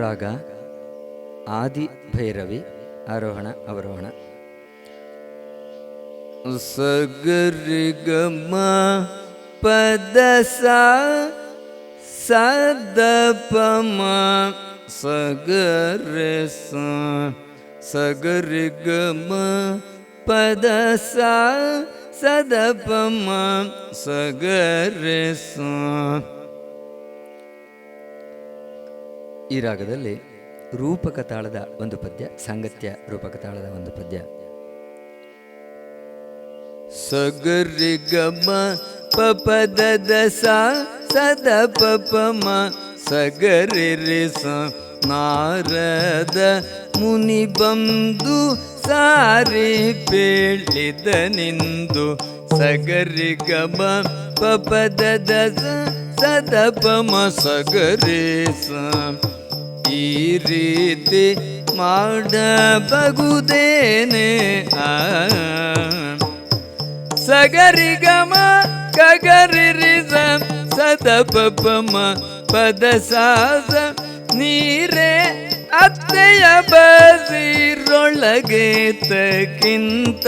ರಾಗ ಆದಿ ಭೈರವಿ ಆರೋಹಣ ಅವರೋಹಣ ಸಗರಿ ಗಮ ಪದ ಸಾ ಸದ ಪಮ ಸಗರಿ ಸ ಸಗರಿ ಗಮ ಪದ ಸಾ ಸದ ಪಮ ಸಗರಿ ಸ ಈ ರಾಗದಲ್ಲಿ ರೂಪಕ ತಾಳದ ಒಂದು ಪದ್ಯ, ಸಾಂಗತ್ಯ ರೂಪಕ ತಾಳದ ಒಂದು ಪದ್ಯ. ಸಗರಿ ಗಮ ಪಪದ ದಸ ಸದ ಪಪಮ ಸಗರಿ ರಿ ಸ ನಾರದ ಮುನಿ ಬಂದು ಸಾರಿ ಪೇಳಿದ ನಿಂದು ಸಗರಿ ಗಮ ಪಪದ ದಸ ಸದ ಪಮ ಸಗರೇಸ ಈ ರೀತಿ ಮಾಡಬಹುದೇನೆ? ಸಗರಿ ಗಮ ಕಗರಿ ರಿಸ ಸದ ಪಮ ಪದ ಸಾಸ ನೀರೇ ಅತ್ತೆಯ ಬಸಿರೊಳಗೆ ತಕ್ಕಿಂತ